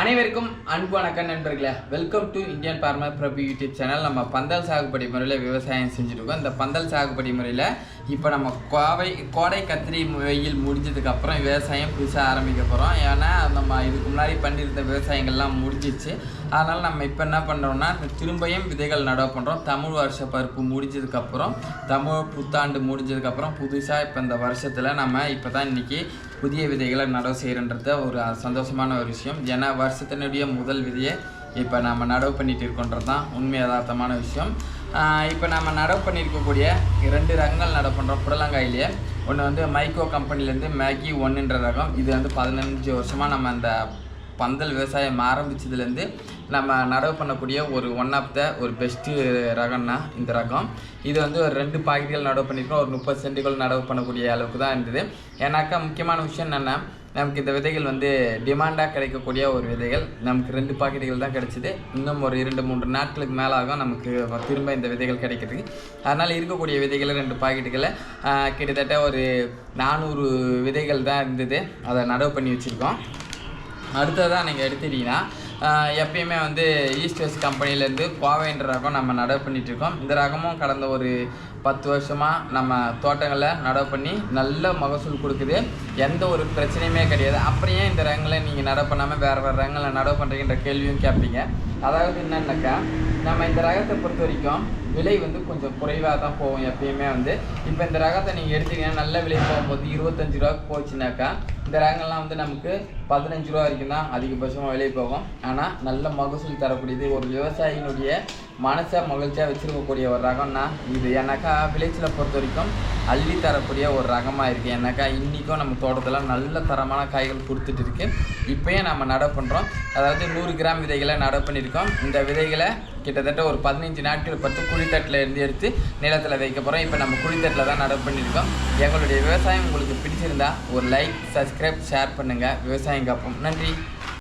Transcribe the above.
அனைவருக்கும் அன்பு வணக்கம் நண்பர்களே. Welcome to Indian farmer Prabhu YouTube channel நம்ம பந்தல் சாகுபடி முறையில் விவசாயம் செஞ்சுருக்கோம் இந்த பந்தல் சாகுபடி முறையில் இப்போ நம்ம கோவை கோடை கத்திரி வெயில் முடிஞ்சதுக்கப்புறம் விவசாயம் புதுசாக ஆரம்பிக்க போகிறோம் ஏன்னா நம்ம இதுக்கு முன்னாடி பண்ணியிருந்த விவசாயங்கள்லாம் முடிஞ்சிச்சு. அதனால் நம்ம இப்போ என்ன பண்ணுறோம்னா திரும்பியும் விதைகள் நடவு பண்ணுறோம் தமிழ் வருஷ பருப்பு முடிஞ்சதுக்கப்புறம் தமிழ் புத்தாண்டு முடிஞ்சதுக்கப்புறம் புதுசாக இப்போ இந்த வருஷத்தில் நம்ம இப்போ தான் இன்றைக்கி புதிய விதைகளை நடவு செய்கிறன்றது ஒரு சந்தோஷமான ஒரு விஷயம். ஏன்னா வருஷத்தினுடைய முதல் விதையை இப்போ நம்ம நடவு பண்ணிகிட்டு இருக்கோன்றது தான் உண்மை யதார்த்தமான விஷயம். இப்போ நம்ம நடவு பண்ணியிருக்கக்கூடிய ரெண்டு ரகங்கள் நடவு பண்ணுறோம் புடலங்காயிலேயே ஒன்று வந்து மைக்கோ கம்பெனிலேருந்து மேகி ஒன்றுன்ற ரகம். இது வந்து பதினஞ்சு வருஷமாக நம்ம அந்த பந்தல் விவசாயம் ஆரம்பிச்சதுலேருந்து நம்ம நடவு பண்ணக்கூடிய ஒரு ஒன் ஆஃப் த ஒரு பெஸ்ட்டு ரகம்னா இந்த ரகம். இது வந்து ஒரு ரெண்டு பாக்கெட்டுகள் நடவு பண்ணியிருக்கோம் ஒரு முப்பது சென்ட்டுகள் நடவு பண்ணக்கூடிய அளவுக்கு தான் இருந்தது. ஏன்னாக்கா முக்கியமான விஷயம் என்னென்னா நமக்கு இந்த விதைகள் வந்து டிமாண்டாக கிடைக்கக்கூடிய ஒரு விதைகள். நமக்கு ரெண்டு பாக்கெட்டுகள் தான் கிடைச்சிது. இன்னும் ஒரு இரண்டு மூன்று நாட்களுக்கு மேலே ஆகும் நமக்கு திரும்ப இந்த விதைகள் கிடைக்கிறதுக்கு. அதனால் இருக்கக்கூடிய விதைகளை ரெண்டு பாக்கெட்டுகளை கிட்டத்தட்ட ஒரு நானூறு விதைகள் தான் இருந்தது. அதை நடவு பண்ணி வச்சுருக்கோம். அடுத்ததாக நீங்கள் எடுத்துட்டீங்கன்னா எப்பயுமே வந்து ஈஸ்ட் வெஸ்ட் கம்பெனிலேருந்து கோவைன்ற ரகம் நம்ம நடவு பண்ணிகிட்ருக்கோம் இந்த ரகமும் கடந்த ஒரு பத்து வருஷமாக நம்ம தோட்டங்களை நடவு பண்ணி நல்ல மகசூல் கொடுக்குது. எந்த ஒரு பிரச்சனையுமே கிடையாது. அப்படியே இந்த ரகங்களை நீங்கள் நடவு பண்ணாமல் வேறு வேறு ரகங்களை நடவு பண்ணுறீங்கன்ற கேள்வியும் கேட்பீங்க அதாவது என்னென்னாக்கா நம்ம இந்த ரகத்தை பொறுத்த வரைக்கும் விலை வந்து கொஞ்சம் குறைவாக தான் போகும் எப்பயுமே வந்து. இப்போ இந்த ரகத்தை நீங்கள் எடுத்தீங்கன்னா நல்ல விலை போகும்போது இருபத்தஞ்சு ரூபாய்க்கு போச்சுனாக்கா இந்த ரகங்கள்லாம் வந்து நமக்கு பதினஞ்சு ரூபா வரைக்கும் தான் அதிகபட்சமாக விலை போகும். ஆனால் நல்ல மகசூல் தரக்கூடியது ஒரு விவசாயினுடைய மனசை மகிழ்ச்சியாக வச்சுருக்கக்கூடிய ஒரு ரகம்னா இது. ஏன்னாக்கா விளைச்சலை பொறுத்த வரைக்கும் அள்ளி தரக்கூடிய ஒரு ரகமாக இருக்குது ஏன்னாக்கா இன்றைக்கும் நம்ம தோட்டத்தில் நல்ல தரமான காய்கள் கொடுத்துட்டு இருக்கு. இப்போயே நம்ம நட பண்ணுறோம் அதாவது நூறு கிராம் விதைகளை நட பண்ணியிருக்கோம். இந்த விதைகளை கிட்டத்தட்ட ஒரு பதினஞ்சு நாட்கள் பத்து குழித்தட்டில் இருந்து எடுத்து நிலத்தில் வைக்க போகிறோம் இப்போ நம்ம குழித்தட்டில் தான் நடவு பண்ணியிருக்கோம். எங்களுடைய விவசாயம் உங்களுக்கு பிடிச்சிருந்தா ஒரு லைக் சப்ஸ்கிரைப் ஷேர் பண்ணுங்கள் விவசாயம் காப்போம். நன்றி.